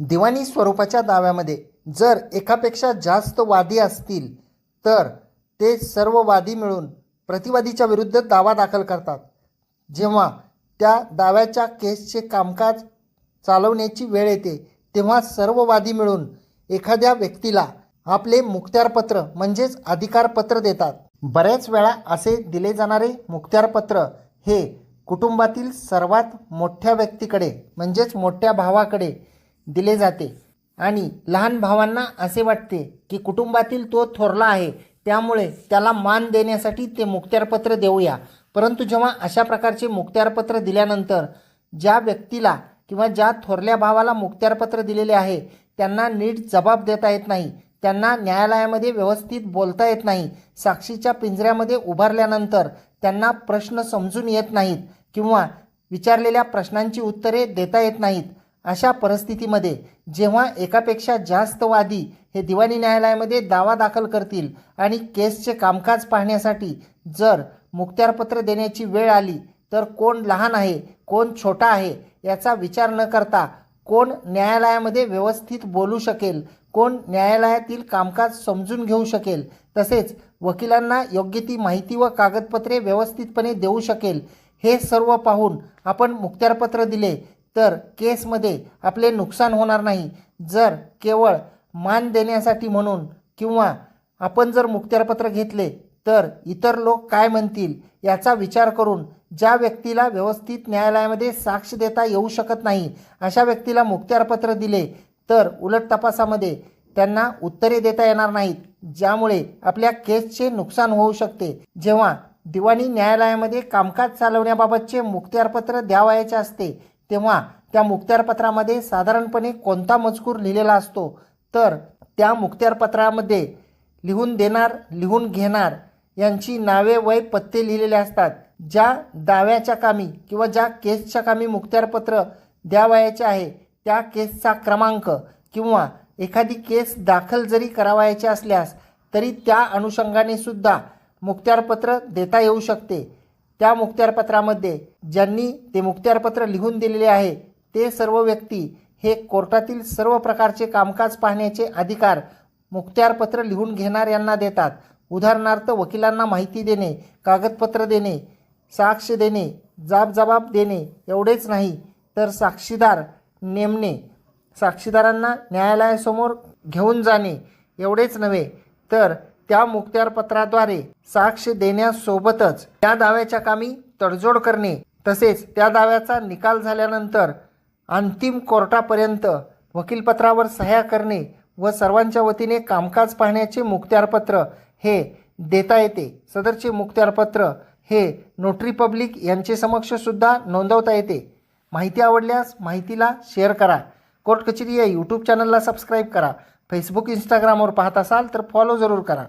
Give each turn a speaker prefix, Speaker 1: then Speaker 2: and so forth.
Speaker 1: दिवाणी स्वरूपाच्या दाव्यामध्ये जर एकापेक्षा जास्त वादी असतील तर ते सर्व वादी मिळून प्रतिवादीच्या विरुद्ध दावा दाखल करतात. जेव्हा त्या दाव्याच्या केसचे कामकाज चालवण्याची वेळ येते तेव्हा सर्व वादी मिळून एखाद्या व्यक्तीला आपले मुक्त्यारपत्र म्हणजेच अधिकारपत्र देतात. बऱ्याच वेळा असे दिले जाणारे मुक्त्यारपत्र हे कुटुंबातील सर्वात मोठ्या व्यक्तीकडे म्हणजेच मोठ्या भावाकडे दिले जाते. आणि लहान भावांना असे वाटते की कुटुंबातील तो थोरला आहे त्यामुळे त्याला मान देण्यासाठी ते मुक्त्यारपत्र देऊया. परंतु जेव्हा अशा प्रकारचे मुक्त्यारपत्र दिल्यानंतर ज्या व्यक्तीला किंवा ज्या थोरल्या भावाला मुक्त्यारपत्र दिलेले आहे त्यांना नीट जबाब देता येत नाही त्यांना न्यायालयामध्ये व्यवस्थित बोलता येत नाही साक्षीच्या पिंजऱ्यामध्ये उभारल्यानंतर त्यांना प्रश्न समजून येत नाहीत किंवा विचारलेल्या प्रश्नांची उत्तरे देता येत नाहीत अशा परिस्थितीमध्ये जेव्हा एकापेक्षा जास्त वादी हे दिवाणी न्यायालयामध्ये दावा दाखल करतील आणि केसचे कामकाज पाहण्यासाठी जर मुक्त्यारपत्र देण्याची वेळ आली तर कोण लहान आहे कोण छोटा आहे याचा विचार न करता कोण न्यायालयामध्ये व्यवस्थित बोलू शकेल कोण न्यायालयातील कामकाज समजून घेऊ शकेल तसेच वकिलांना योग्य ती माहिती व कागदपत्रे व्यवस्थितपणे देऊ शकेल हे सर्व पाहून आपण मुक्त्यारपत्र दिले तर केसमध्ये आपले नुकसान होणार नाही. जर केवळ मान देण्यासाठी म्हणून किंवा आपण जर मुक्त्यारपत्र घेतले तर इतर लोक काय म्हणतील याचा विचार करून ज्या व्यक्तीला व्यवस्थित न्यायालयामध्ये साक्ष देता येऊ शकत नाही अशा व्यक्तीला मुक्त्यारपत्र दिले तर उलट तपासामध्ये त्यांना उत्तरे देता येणार नाहीत ज्यामुळे आपल्या केसचे नुकसान होऊ शकते. जेव्हा दिवाणी न्यायालयामध्ये कामकाज चालवण्याबाबतचे मुक्त्यारपत्र द्यावयाचे असते तेव्हा त्या मुक्त्यारपत्रामध्ये साधारणपणे कोणता मजकूर लिहिलेला असतो? तर त्या मुक्त्यारपत्रामध्ये लिहून देणार लिहून घेणार यांची नावे वय पत्ते लिहिलेले असतात ज्या दाव्याच्या कामी किंवा ज्या केसच्या कामी मुक्त्यारपत्र द्यावयाचे आहे त्या केसचा क्रमांक किंवा एखादी केस दाखल जरी करावायची असल्यास तरी त्या अनुषंगाने सुद्धा मुक्त्यारपत्र देता येऊ शकते. त्या मुक्त्यारपत्रामध्ये ज्यांनी ते मुक्त्यारपत्र लिहून दिलेले आहे ते सर्व व्यक्ती हे कोर्टातील सर्व प्रकारचे कामकाज पाहण्याचे अधिकार मुक्त्यारपत्र लिहून घेणार यांना देतात. उदाहरणार्थ वकिलांना माहिती देणे कागदपत्र देणे साक्ष देणे जाबजबाब देणे एवढेच नाही तर साक्षीदार नेमणे साक्षीदारांना न्यायालयासमोर घेऊन जाणे एवढेच नव्हे तर त्या मुक्त्यारपत्राद्वारे साक्ष देण्यासोबतच त्या दाव्याच्या कामी तडजोड करणे तसेच त्या दाव्याचा निकाल झाल्यानंतर अंतिम कोर्टापर्यंत वकीलपत्रावर सह्या करणे व सर्वांच्या वतीने कामकाज पाहण्याचे मुक्त्यारपत्र हे देता येते. सदरचे मुक्त्यारपत्र हे नोटरी पब्लिक यांचे समक्षसुद्धा नोंदवता येते. माहिती आवडल्यास माहितीला शेअर करा. कोर्ट कचेरी या यूट्यूब चॅनलला सबस्क्राईब करा. फेसबुक इंस्टाग्रामवर पाहत असाल तर फॉलो जरूर करा.